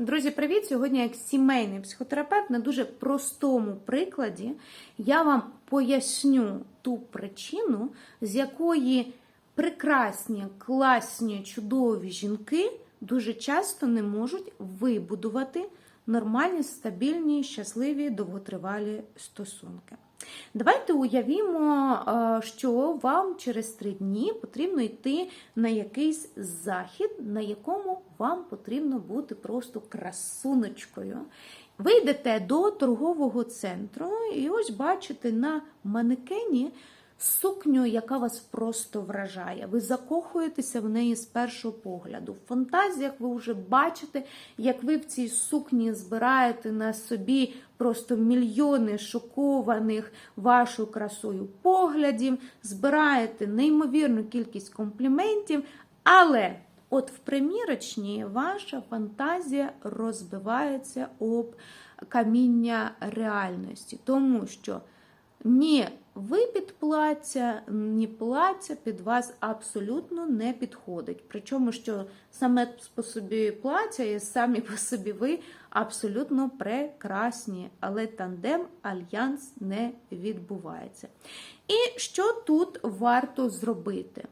Друзі, привіт! Сьогодні, як сімейний психотерапевт, на дуже простому прикладі я вам поясню ту причину, з якої прекрасні, класні, чудові жінки дуже часто не можуть вибудувати нормальні, стабільні, щасливі, довготривалі стосунки. Давайте уявімо, е, що вам через три дні потрібно йти на якийсь захід, на якому вам потрібно бути просто красуночкою. Ви йдете до торгового центру і ось бачите на манекені сукню, яка вас просто вражає. Ви закохуєтеся в неї з першого погляду. В фантазіях ви вже бачите, як ви в цій сукні збираєте на собі просто мільйони шокованих вашою красою поглядів, збираєте неймовірну кількість компліментів, але от в примірочній ваша фантазія розбивається об каміння реальності, тому що ні випід плаття, ні плаття під вас абсолютно не підходить. Причому, що саме по собі плаття і самі по собі ви абсолютно прекрасні, але тандем альянс не відбувається. І що тут варто зробити?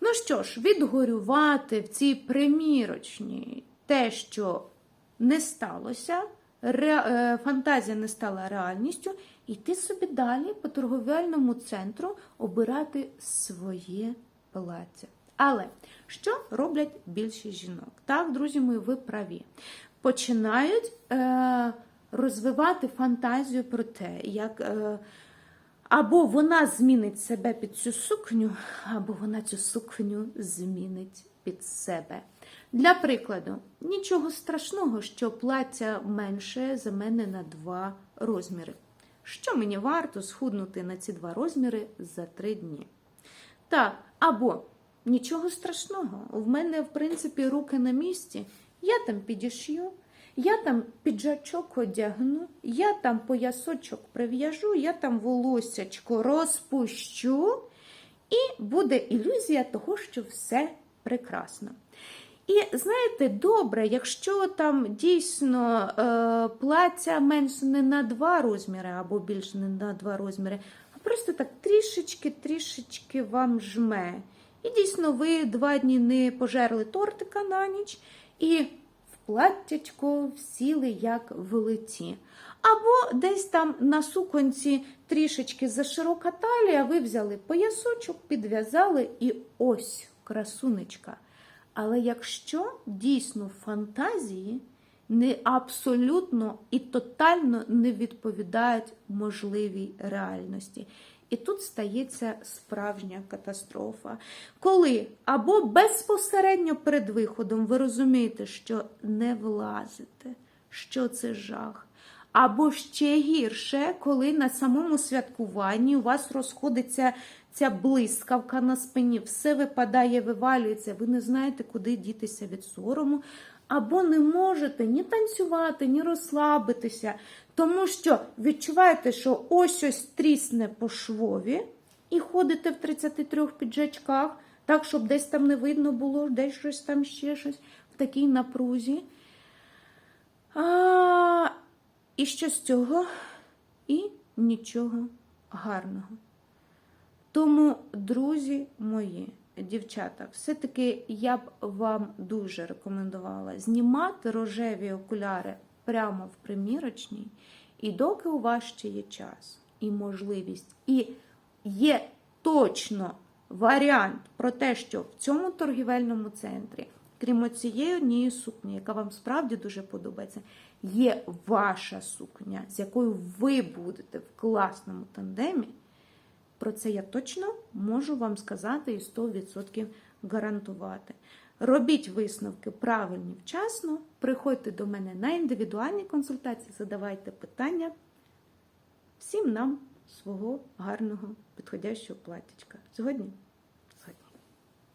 Ну що ж, відгорювати в цій примірочній те, що не сталося, е, фантазія не стала реальністю, йти собі далі по торговельному центру обирати своє плаття. Але що роблять більшість жінок? Так, друзі мої, ви праві. Починають е, розвивати фантазію про те, як. Е, або вона змінить себе під цю сукню, або вона цю сукню змінить під себе. Для прикладу, нічого страшного, що плаття менше за мене на два розміри. Що мені варто схуднути на ці два розміри за три дні? Так, або нічого страшного, в мене, в принципі, руки на місці, я там підішью. Я там піджачок одягну, я там поясочок прив'яжу, я там волосячко розпущу, і буде ілюзія того, що все прекрасно. І знаєте, добре, якщо там дійсно е, плаття менше не на два розміри, або більше не на два розміри, а просто так трішечки-трішечки вам жме. І дійсно, ви два дні не пожерли тортика на ніч. і в платтячко всіли як велиці. Або десь там на суконці трішечки заширока талія, ви взяли поясочок, підв'язали і ось красунечка. Але якщо дійсно фантазії не абсолютно і тотально не відповідають можливій реальності. І тут стається справжня катастрофа. Коли або безпосередньо перед виходом ви розумієте, що не влазите, що це жах. Або ще гірше, коли на самому святкуванні у вас розходиться ця блискавка на спині, все випадає, вивалюється, ви не знаєте, куди дітися від сорому, або не можете ні танцювати, ні розслабитися, тому що відчуваєте, що ось ось трісне по швові, і ходите в 33 піджачках, так, щоб десь там не видно було, десь щось там ще щось в такій напрузі. А, І що з цього? І нічого гарного. Тому, друзі мої, дівчата, все-таки я б вам дуже рекомендувала знімати рожеві окуляри прямо в примірочній, і доки у вас ще є час і можливість, і є точно варіант про те, що в цьому торгівельному центрі, крім цієї однієї сукні, яка вам справді дуже подобається, є ваша сукня, з якою ви будете в класному тандемі. Про це я точно можу вам сказати і 100% гарантувати. Робіть висновки правильні вчасно, приходьте до мене на індивідуальні консультації, задавайте питання. Всім нам свого гарного підходящого платічка. Сьогодні